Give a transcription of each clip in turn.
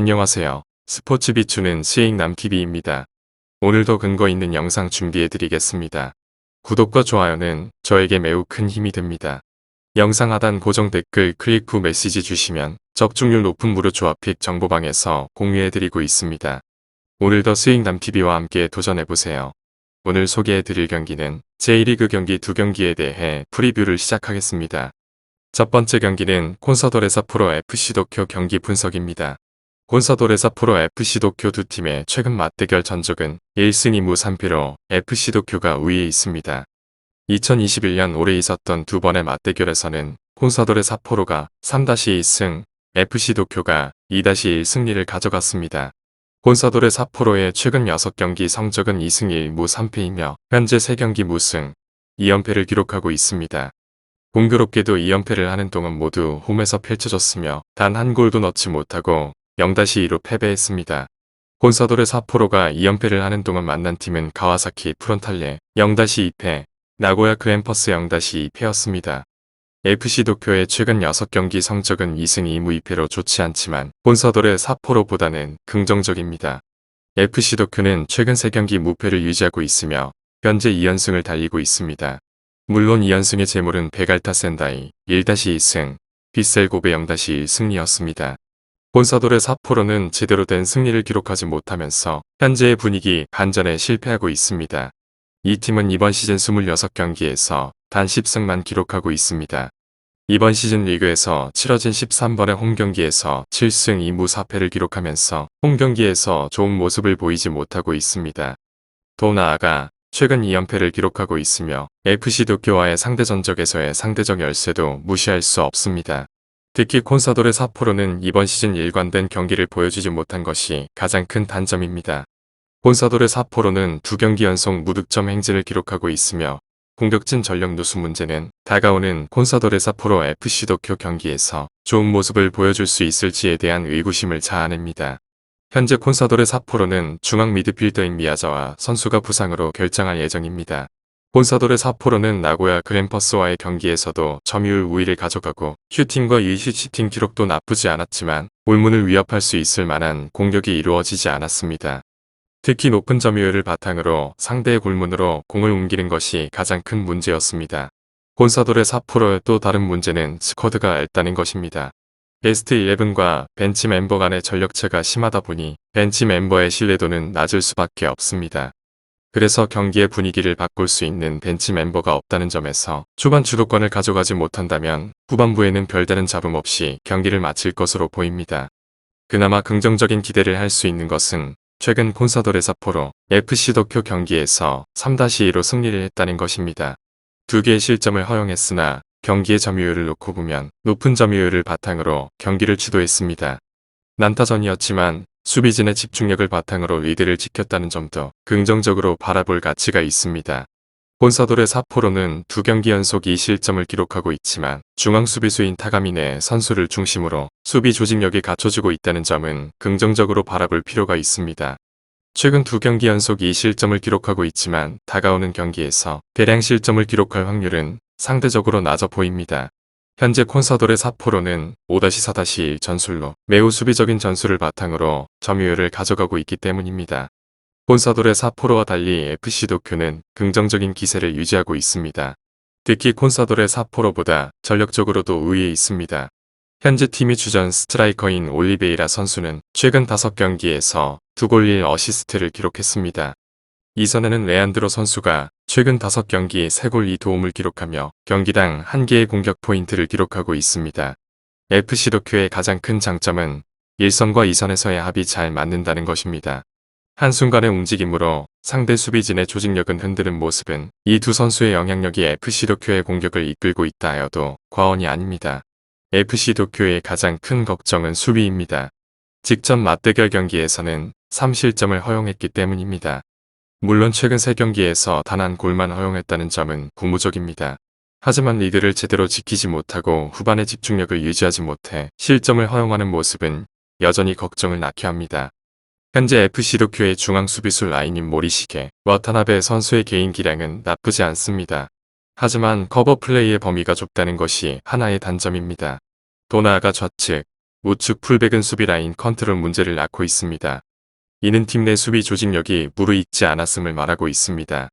안녕하세요. 스포츠 비추는 스윙 남TV입니다. 오늘도 근거 있는 영상 준비해 드리겠습니다. 구독과 좋아요는 저에게 매우 큰 힘이 됩니다. 영상 하단 고정 댓글 클릭 후 메시지 주시면 적중률 높은 무료 조합픽 정보방에서 공유해 드리고 있습니다. 오늘도 스윙 남TV와 함께 도전해 보세요. 오늘 소개해 드릴 경기는 제1리그 경기 두 경기에 대해 프리뷰를 시작하겠습니다. 첫 번째 경기는 콘서도레사 프로 FC 도쿄 경기 분석입니다. 콘사도레사 프로 FC 도쿄 두 팀의 최근 맞대결 전적은 1승 2무 3패로 FC 도쿄가 우위에 있습니다. 2021년 올해 있었던 두 번의 맞대결에서는 콘사도레 사포로가 3-2승, FC 도쿄가 2-1 승리를 가져갔습니다. 콘사도레 사포로의 최근 6경기 성적은 2승 1무 3패이며 현재 3경기 무승, 2연패를 기록하고 있습니다. 공교롭게도 2연패를 하는 동안 모두 홈에서 펼쳐졌으며 단 한 골도 넣지 못하고 0-2로 패배했습니다. 콘사도레 사포로가 2연패를 하는 동안 만난 팀은 가와사키 프론탈레 0-2패, 나고야 그램퍼스 0-2패였습니다. FC 도쿄의 최근 6경기 성적은 2승 2무 2패로 좋지 않지만 콘사도레 사포로보다는 긍정적입니다. FC 도쿄는 최근 3경기 무패를 유지하고 있으며 현재 2연승을 달리고 있습니다. 물론 2연승의 재물은 베갈타 센다이 1-2승, 빗셀 고베 0-1 승리였습니다. 콘사도레 사포로는 제대로 된 승리를 기록하지 못하면서 현재의 분위기 반전에 실패하고 있습니다. 이 팀은 이번 시즌 26경기에서 단 10승만 기록하고 있습니다. 이번 시즌 리그에서 치러진 13번의 홈경기에서 7승 2무 4패를 기록하면서 홈경기에서 좋은 모습을 보이지 못하고 있습니다. 더 나아가 최근 2연패를 기록하고 있으며 FC 도쿄와의 상대 전적에서의 상대적 열세도 무시할 수 없습니다. 특히 콘사도레 사포로는 이번 시즌 일관된 경기를 보여주지 못한 것이 가장 큰 단점입니다. 콘사도레 사포로는 두 경기 연속 무득점 행진을 기록하고 있으며 공격진 전력 누수 문제는 다가오는 콘사도레 사포로 FC 도쿄 경기에서 좋은 모습을 보여줄 수 있을지에 대한 의구심을 자아냅니다. 현재 콘사도레 사포로는 중앙 미드필더인 미야자와 선수가 부상으로 결정할 예정입니다. 콘사도레 사포로는 나고야 그램퍼스와의 경기에서도 점유율 우위를 가져가고 슈팅과 유시슈팅 기록도 나쁘지 않았지만 올문을 위협할 수 있을 만한 공격이 이루어지지 않았습니다. 특히 높은 점유율을 바탕으로 상대의 골문으로 공을 옮기는 것이 가장 큰 문제였습니다. 콘사도레 사포로의 또 다른 문제는 스쿼드가 얇다는 것입니다. 베스트 11과 벤치 멤버 간의 전력차가 심하다 보니 벤치 멤버의 신뢰도는 낮을 수밖에 없습니다. 그래서 경기의 분위기를 바꿀 수 있는 벤치 멤버가 없다는 점에서 초반 주도권을 가져가지 못한다면 후반부에는 별다른 잡음 없이 경기를 마칠 것으로 보입니다. 그나마 긍정적인 기대를 할 수 있는 것은 최근 콘사도레 사포로 FC 도쿄 경기에서 3-2로 승리를 했다는 것입니다. 두 개의 실점을 허용했으나 경기의 점유율을 놓고 보면 높은 점유율을 바탕으로 경기를 주도했습니다. 난타전이었지만 수비진의 집중력을 바탕으로 리드를 지켰다는 점도 긍정적으로 바라볼 가치가 있습니다. 본사돌의 사포로는 두 경기 연속 2실점을 기록하고 있지만 중앙 수비수인 타가미네 선수를 중심으로 수비 조직력이 갖춰지고 있다는 점은 긍정적으로 바라볼 필요가 있습니다. 최근 두 경기 연속 2실점을 기록하고 있지만 다가오는 경기에서 대량 실점을 기록할 확률은 상대적으로 낮아 보입니다. 현재 콘사돌의 사포로는 5-4-1 전술로 매우 수비적인 전술을 바탕으로 점유율을 가져가고 있기 때문입니다. 콘사돌의 사포로와 달리 FC 도쿄는 긍정적인 기세를 유지하고 있습니다. 특히 콘사돌의 사포로보다 전력적으로도 우위에 있습니다. 현재 팀이 주전 스트라이커인 올리베이라 선수는 최근 5경기에서 2골 1어시스트를 기록했습니다. 이전에는 레안드로 선수가 최근 5경기 3골 2도움을 기록하며 경기당 1개의 공격 포인트를 기록하고 있습니다. FC 도쿄의 가장 큰 장점은 1선과 2선에서의 합이 잘 맞는다는 것입니다. 한순간의 움직임으로 상대 수비진의 조직력은 흔드는 모습은 이 두 선수의 영향력이 FC 도쿄의 공격을 이끌고 있다 하여도 과언이 아닙니다. FC 도쿄의 가장 큰 걱정은 수비입니다. 직전 맞대결 경기에서는 3실점을 허용했기 때문입니다. 물론 최근 3경기에서 단 한 골만 허용했다는 점은 고무적입니다. 하지만 리드를 제대로 지키지 못하고 후반의 집중력을 유지하지 못해 실점을 허용하는 모습은 여전히 걱정을 낳게 합니다. 현재 FC 도쿄의 중앙 수비수 라인인 모리시게, 와타나베 선수의 개인 기량은 나쁘지 않습니다. 하지만 커버 플레이의 범위가 좁다는 것이 하나의 단점입니다. 또 나아가 좌측, 우측 풀백은 수비 라인 컨트롤 문제를 낳고 있습니다. 이는 팀 내 수비 조직력이 무르익지 않았음을 말하고 있습니다.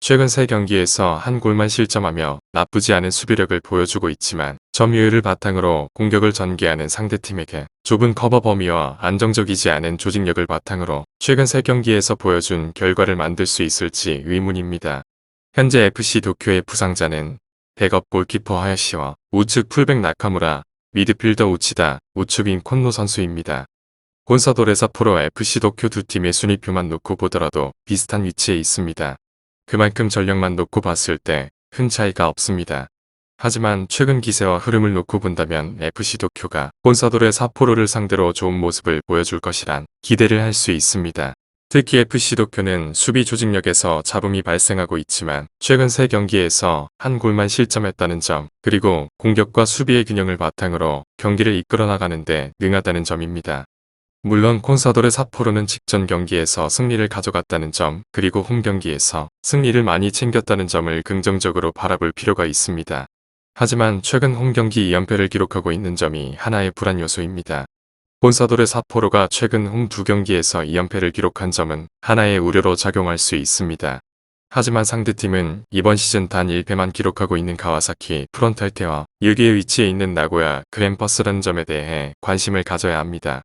최근 세 경기에서 한 골만 실점하며 나쁘지 않은 수비력을 보여주고 있지만 점유율을 바탕으로 공격을 전개하는 상대팀에게 좁은 커버 범위와 안정적이지 않은 조직력을 바탕으로 최근 세 경기에서 보여준 결과를 만들 수 있을지 의문입니다. 현재 FC 도쿄의 부상자는 백업 골키퍼 하야시와 우측 풀백 나카무라, 미드필더 우치다, 우측인 콘노 선수입니다. 곤사도레사 프로 FC 도쿄 두 팀의 순위표만 놓고 보더라도 비슷한 위치에 있습니다. 그만큼 전력만 놓고 봤을 때 큰 차이가 없습니다. 하지만 최근 기세와 흐름을 놓고 본다면 FC 도쿄가 콘사도레 사포로를 상대로 좋은 모습을 보여줄 것이란 기대를 할 수 있습니다. 특히 FC 도쿄는 수비 조직력에서 잡음이 발생하고 있지만 최근 세 경기에서 한 골만 실점했다는 점 그리고 공격과 수비의 균형을 바탕으로 경기를 이끌어 나가는데 능하다는 점입니다. 물론 콘사도르 사포로는 직전 경기에서 승리를 가져갔다는 점 그리고 홈 경기에서 승리를 많이 챙겼다는 점을 긍정적으로 바라볼 필요가 있습니다. 하지만 최근 홈 경기 2연패를 기록하고 있는 점이 하나의 불안 요소입니다. 콘사도르 사포로가 최근 홈 두 경기에서 2연패를 기록한 점은 하나의 우려로 작용할 수 있습니다. 하지만 상대팀은 이번 시즌 단 1패만 기록하고 있는 가와사키 프론탈테와 6위의 위치에 있는 나고야 그랜퍼스라는 점에 대해 관심을 가져야 합니다.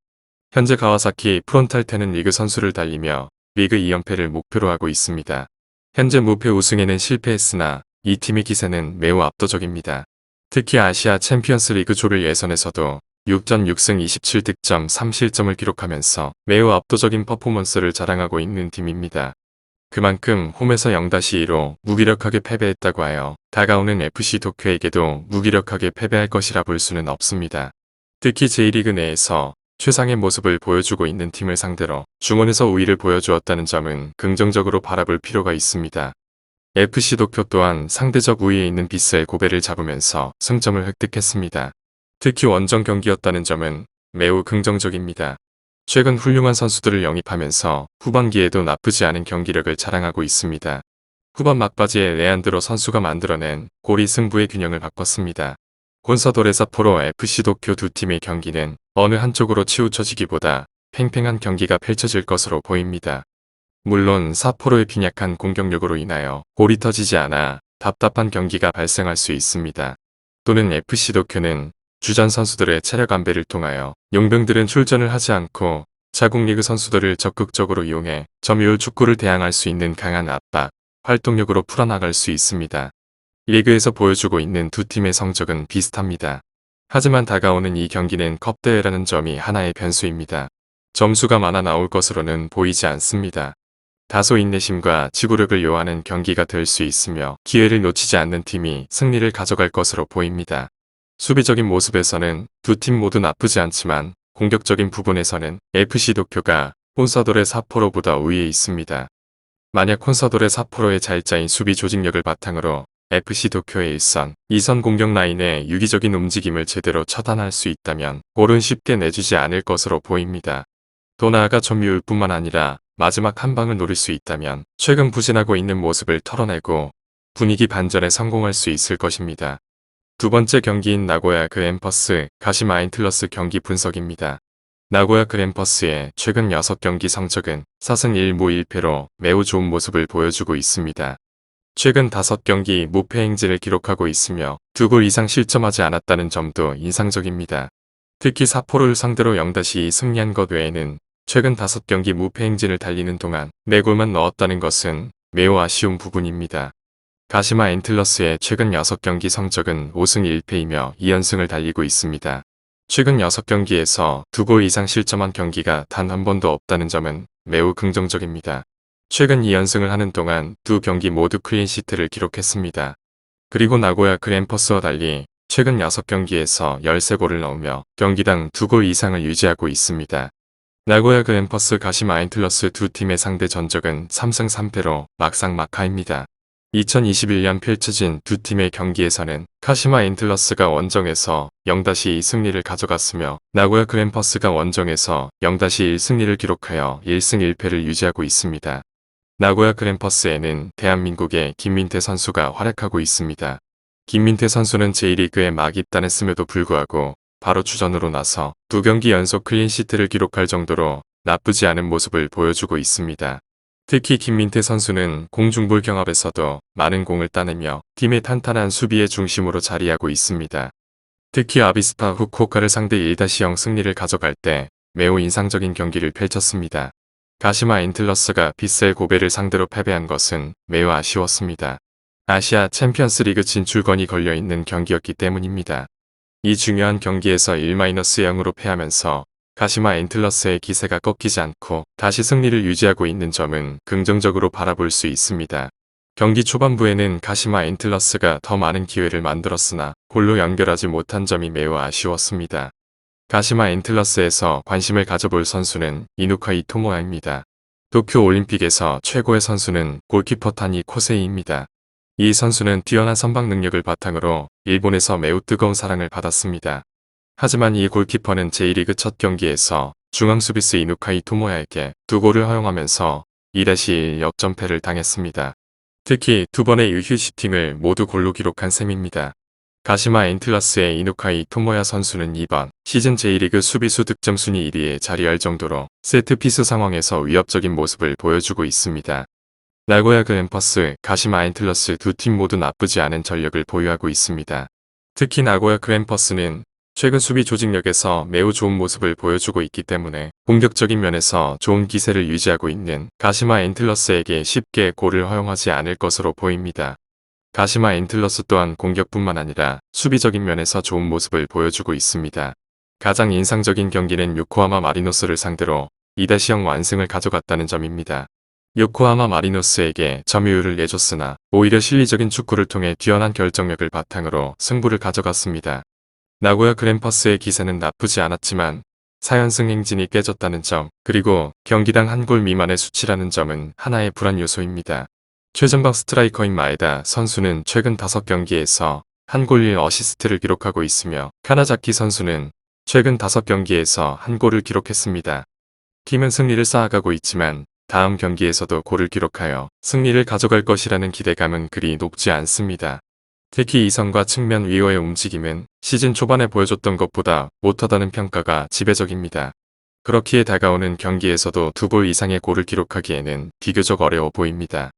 현재 가와사키 프론탈테는 리그 선수를 달리며 리그 2연패를 목표로 하고 있습니다. 현재 무패 우승에는 실패했으나 이 팀의 기세는 매우 압도적입니다. 특히 아시아 챔피언스 리그 조별 예선에서도 6전 6승 27득점 3실점을 기록하면서 매우 압도적인 퍼포먼스를 자랑하고 있는 팀입니다. 그만큼 홈에서 0-2로 무기력하게 패배했다고 하여 다가오는 FC 도쿄에게도 무기력하게 패배할 것이라 볼 수는 없습니다. 특히 J리그 내에서 최상의 모습을 보여주고 있는 팀을 상대로 중원에서 우위를 보여주었다는 점은 긍정적으로 바라볼 필요가 있습니다. FC 도쿄 또한 상대적 우위에 있는 비스의 고배를 잡으면서 승점을 획득했습니다. 특히 원정 경기였다는 점은 매우 긍정적입니다. 최근 훌륭한 선수들을 영입하면서 후반기에도 나쁘지 않은 경기력을 자랑하고 있습니다. 후반 막바지에 레안드로 선수가 만들어낸 골이 승부의 균형을 바꿨습니다. 곤사도레사 포로 FC 도쿄 두 팀의 경기는 어느 한쪽으로 치우쳐지기보다 팽팽한 경기가 펼쳐질 것으로 보입니다. 물론 사포로의 빈약한 공격력으로 인하여 골이 터지지 않아 답답한 경기가 발생할 수 있습니다. 또는 FC 도쿄는 주전 선수들의 체력 안배를 통하여 용병들은 출전을 하지 않고 자국 리그 선수들을 적극적으로 이용해 점유율 축구를 대항할 수 있는 강한 압박, 활동력으로 풀어나갈 수 있습니다. 리그에서 보여주고 있는 두 팀의 성적은 비슷합니다. 하지만 다가오는 이 경기는 컵대회라는 점이 하나의 변수입니다. 점수가 많아 나올 것으로는 보이지 않습니다. 다소 인내심과 지구력을 요하는 경기가 될 수 있으며 기회를 놓치지 않는 팀이 승리를 가져갈 것으로 보입니다. 수비적인 모습에서는 두 팀 모두 나쁘지 않지만 공격적인 부분에서는 FC 도쿄가 콘사도레 사포로보다 우위에 있습니다. 만약 콘사도레 사포로의 잘짜인 수비 조직력을 바탕으로 FC 도쿄의 1선, 2선 공격 라인의 유기적인 움직임을 제대로 처단할 수 있다면 골은 쉽게 내주지 않을 것으로 보입니다. 또 나아가 점유율 뿐만 아니라 마지막 한 방을 노릴 수 있다면 최근 부진하고 있는 모습을 털어내고 분위기 반전에 성공할 수 있을 것입니다. 두 번째 경기인 나고야 그램퍼스 가시마인틀러스 경기 분석입니다. 나고야 그램퍼스의 최근 6경기 성적은 4승 1무 1패로 매우 좋은 모습을 보여주고 있습니다. 최근 5경기 무패 행진을 기록하고 있으며 두 골 이상 실점하지 않았다는 점도 인상적입니다. 특히 사포를 상대로 0-2 승리한 것 외에는 최근 5경기 무패 행진을 달리는 동안 4골만 넣었다는 것은 매우 아쉬운 부분입니다. 가시마 엔틀러스의 최근 6경기 성적은 5승 1패이며 2연승을 달리고 있습니다. 최근 6경기에서 2골 이상 실점한 경기가 단 한 번도 없다는 점은 매우 긍정적입니다. 최근 2연승을 하는 동안 두 경기 모두 클린시트를 기록했습니다. 그리고 나고야 그램퍼스와 달리 최근 6경기에서 13골을 넣으며 경기당 2골 이상을 유지하고 있습니다. 나고야 그램퍼스 가시마 엔틀러스 두 팀의 상대 전적은 3승 3패로 막상막하입니다. 2021년 펼쳐진 두 팀의 경기에서는 카시마 엔틀러스가 원정에서 0-2 승리를 가져갔으며 나고야 그램퍼스가 원정에서 0-1 승리를 기록하여 1승 1패를 유지하고 있습니다. 나고야 그램퍼스에는 대한민국의 김민태 선수가 활약하고 있습니다. 김민태 선수는 제1리그에 막 입단했음에도 불구하고 바로 주전으로 나서 두 경기 연속 클린시트를 기록할 정도로 나쁘지 않은 모습을 보여주고 있습니다. 특히 김민태 선수는 공중볼 경합에서도 많은 공을 따내며 팀의 탄탄한 수비의 중심으로 자리하고 있습니다. 특히 아비스파 후쿠오카를 상대 1-0 승리를 가져갈 때 매우 인상적인 경기를 펼쳤습니다. 가시마 인틀러스가 빗셀 고베를 상대로 패배한 것은 매우 아쉬웠습니다. 아시아 챔피언스 리그 진출권이 걸려있는 경기였기 때문입니다. 이 중요한 경기에서 1-0으로 패하면서 가시마 엔틀러스의 기세가 꺾이지 않고 다시 승리를 유지하고 있는 점은 긍정적으로 바라볼 수 있습니다. 경기 초반부에는 가시마 엔틀러스가 더 많은 기회를 만들었으나 골로 연결하지 못한 점이 매우 아쉬웠습니다. 가시마 엔틀러스에서 관심을 가져볼 선수는 이누카 이토모야입니다. 도쿄 올림픽에서 최고의 선수는 골키퍼 타니 코세이입니다. 이 선수는 뛰어난 선방 능력을 바탕으로 일본에서 매우 뜨거운 사랑을 받았습니다. 하지만 이 골키퍼는 제1리그 첫 경기에서 중앙 수비수 이누카 이 토모야에게 두 골을 허용하면서 2-1 역전패를 당했습니다. 특히 두 번의 유휴 슈팅을 모두 골로 기록한 셈입니다. 가시마 엔틀러스의 이누카 이 토모야 선수는 이번 시즌 제1리그 수비수 득점 순위 1위에 자리할 정도로 세트피스 상황에서 위협적인 모습을 보여주고 있습니다. 나고야 그 엠퍼스, 가시마 엔틀러스 두 팀 모두 나쁘지 않은 전력을 보유하고 있습니다. 특히 나고야 그램퍼스는 최근 수비 조직력에서 매우 좋은 모습을 보여주고 있기 때문에 공격적인 면에서 좋은 기세를 유지하고 있는 가시마 엔틀러스에게 쉽게 골을 허용하지 않을 것으로 보입니다. 가시마 엔틀러스 또한 공격뿐만 아니라 수비적인 면에서 좋은 모습을 보여주고 있습니다. 가장 인상적인 경기는 요코하마 마리노스를 상대로 2-0 완승을 가져갔다는 점입니다. 요코하마 마리노스에게 점유율을 내줬으나 오히려 실리적인 축구를 통해 뛰어난 결정력을 바탕으로 승부를 가져갔습니다. 나고야 그램퍼스의 기세는 나쁘지 않았지만 4연승 행진이 깨졌다는 점 그리고 경기당 한 골 미만의 수치라는 점은 하나의 불안 요소입니다. 최전방 스트라이커인 마에다 선수는 최근 5경기에서 한 골 1어시스트를 기록하고 있으며 카나자키 선수는 최근 5경기에서 한 골을 기록했습니다. 팀은 승리를 쌓아가고 있지만 다음 경기에서도 골을 기록하여 승리를 가져갈 것이라는 기대감은 그리 높지 않습니다. 특히 이성과 측면 위어의 움직임은 시즌 초반에 보여줬던 것보다 못하다는 평가가 지배적입니다. 그렇기에 다가오는 경기에서도 두 골 이상의 골을 기록하기에는 비교적 어려워 보입니다.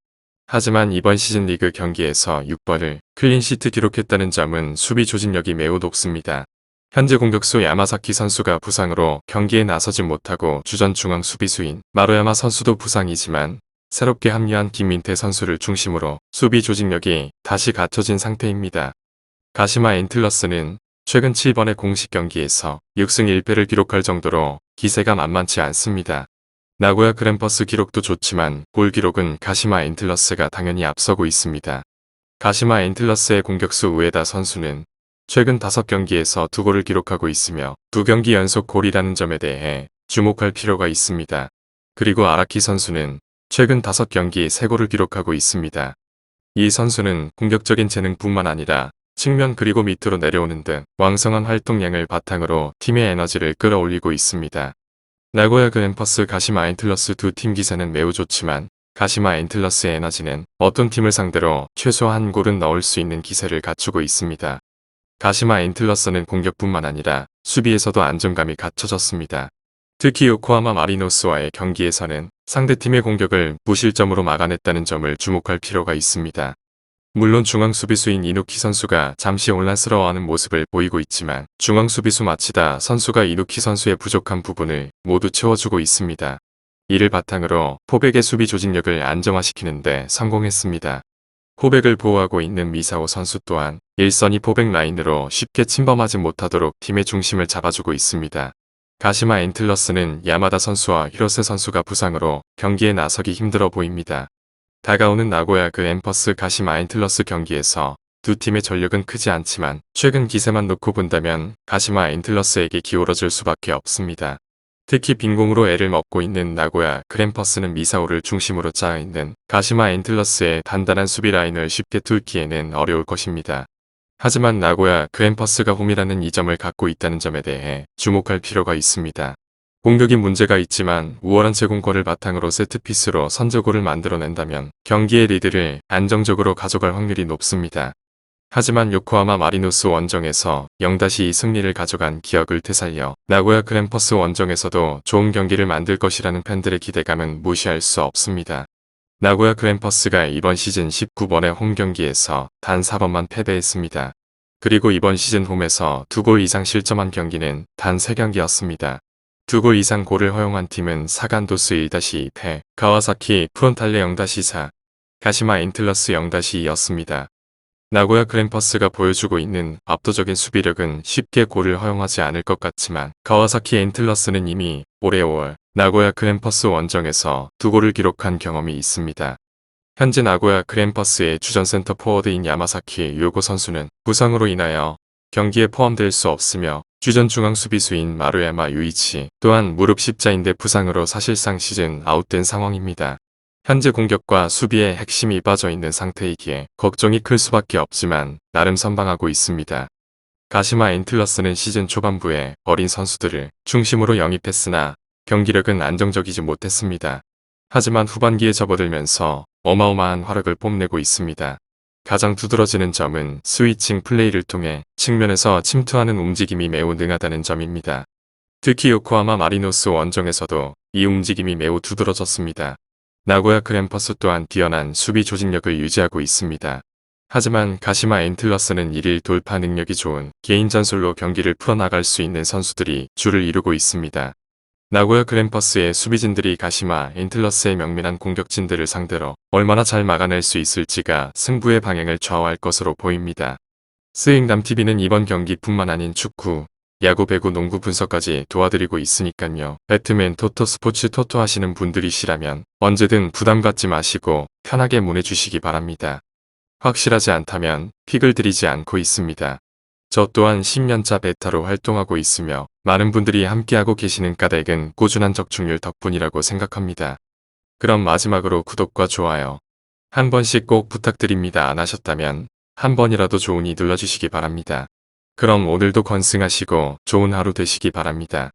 하지만 이번 시즌 리그 경기에서 6번을 클린시트 기록했다는 점은 수비 조직력이 매우 높습니다. 현재 공격수 야마사키 선수가 부상으로 경기에 나서지 못하고 주전 중앙 수비수인 마로야마 선수도 부상이지만 새롭게 합류한 김민태 선수를 중심으로 수비 조직력이 다시 갖춰진 상태입니다. 가시마 엔틀러스는 최근 7번의 공식 경기에서 6승 1패를 기록할 정도로 기세가 만만치 않습니다. 나고야 그램퍼스 기록도 좋지만 골 기록은 가시마 엔틀러스가 당연히 앞서고 있습니다. 가시마 엔틀러스의 공격수 우에다 선수는 최근 5경기에서 2골을 기록하고 있으며 2경기 연속 골이라는 점에 대해 주목할 필요가 있습니다. 그리고 아라키 선수는 최근 5경기 3골을 기록하고 있습니다. 이 선수는 공격적인 재능뿐만 아니라 측면 그리고 밑으로 내려오는 등 왕성한 활동량을 바탕으로 팀의 에너지를 끌어올리고 있습니다. 나고야 그 엠퍼스 가시마 엔틀러스 두 팀 기세는 매우 좋지만 가시마 엔틀러스의 에너지는 어떤 팀을 상대로 최소 한 골은 넣을 수 있는 기세를 갖추고 있습니다. 가시마 엔틀러스는 공격뿐만 아니라 수비에서도 안정감이 갖춰졌습니다. 특히 요코하마 마리노스와의 경기에서는 상대팀의 공격을 무실점으로 막아냈다는 점을 주목할 필요가 있습니다. 물론 중앙 수비수인 이누키 선수가 잠시 혼란스러워하는 모습을 보이고 있지만 중앙 수비수 마치다 선수가 이누키 선수의 부족한 부분을 모두 채워주고 있습니다. 이를 바탕으로 포백의 수비 조직력을 안정화시키는데 성공했습니다. 포백을 보호하고 있는 미사오 선수 또한 일선이 포백 라인으로 쉽게 침범하지 못하도록 팀의 중심을 잡아주고 있습니다. 가시마 엔틀러스는 야마다 선수와 히로세 선수가 부상으로 경기에 나서기 힘들어 보입니다. 다가오는 나고야 그 엠퍼스 가시마 엔틀러스 경기에서 두 팀의 전력은 크지 않지만 최근 기세만 놓고 본다면 가시마 엔틀러스에게 기울어질 수밖에 없습니다. 특히 빈공으로 애를 먹고 있는 나고야 그램퍼스는 미사오를 중심으로 짜여있는 가시마 엔틀러스의 단단한 수비 라인을 쉽게 뚫기에는 어려울 것입니다. 하지만 나고야 그램퍼스가 홈이라는 이점을 갖고 있다는 점에 대해 주목할 필요가 있습니다. 공격이 문제가 있지만 우월한 제공권을 바탕으로 세트피스로 선제골을 만들어낸다면 경기의 리드를 안정적으로 가져갈 확률이 높습니다. 하지만 요코하마 마리노스 원정에서 0-2 승리를 가져간 기억을 되살려 나고야 그램퍼스 원정에서도 좋은 경기를 만들 것이라는 팬들의 기대감은 무시할 수 없습니다. 나고야 그램퍼스가 이번 시즌 19번의 홈 경기에서 단 4번만 패배했습니다. 그리고 이번 시즌 홈에서 두골 이상 실점한 경기는 단 3경기였습니다. 두골 이상 골을 허용한 팀은 사간도스 1-2패, 가와사키 프론탈레 0-4, 가시마 인틀러스 0-2였습니다. 나고야 그램퍼스가 보여주고 있는 압도적인 수비력은 쉽게 골을 허용하지 않을 것 같지만 가와사키 엔틀러스는 이미 올해 5월 나고야 그램퍼스 원정에서 두 골을 기록한 경험이 있습니다. 현재 나고야 그램퍼스의 주전 센터 포워드인 야마사키 요고 선수는 부상으로 인하여 경기에 포함될 수 없으며 주전 중앙 수비수인 마루야마 유이치 또한 무릎 십자인대 부상으로 사실상 시즌 아웃된 상황입니다. 현재 공격과 수비의 핵심이 빠져 있는 상태이기에 걱정이 클 수밖에 없지만 나름 선방하고 있습니다. 가시마 엔틀러스는 시즌 초반부에 어린 선수들을 중심으로 영입했으나 경기력은 안정적이지 못했습니다. 하지만 후반기에 접어들면서 어마어마한 화력을 뽐내고 있습니다. 가장 두드러지는 점은 스위칭 플레이를 통해 측면에서 침투하는 움직임이 매우 능하다는 점입니다. 특히 요코하마 마리노스 원정에서도 이 움직임이 매우 두드러졌습니다. 나고야 그램퍼스 또한 뛰어난 수비 조직력을 유지하고 있습니다. 하지만 가시마 엔틀러스는 일일 돌파 능력이 좋은 개인 전술로 경기를 풀어나갈 수 있는 선수들이 줄을 이루고 있습니다. 나고야 그램퍼스의 수비진들이 가시마 엔틀러스의 명민한 공격진들을 상대로 얼마나 잘 막아낼 수 있을지가 승부의 방향을 좌우할 것으로 보입니다. 스윙남TV는 이번 경기뿐만 아닌 축구, 야구, 배구, 농구 분석까지 도와드리고 있으니깐요. 배트맨 토토 스포츠 토토 하시는 분들이시라면 언제든 부담 갖지 마시고 편하게 문해주시기 바랍니다. 확실하지 않다면 픽을 드리지 않고 있습니다. 저 또한 10년차 베타로 활동하고 있으며 많은 분들이 함께하고 계시는 까닭은 꾸준한 적중률 덕분이라고 생각합니다. 그럼 마지막으로 구독과 좋아요 한 번씩 꼭 부탁드립니다. 안 하셨다면 한 번이라도 좋으니 눌러주시기 바랍니다. 그럼 오늘도 건승하시고 좋은 하루 되시기 바랍니다.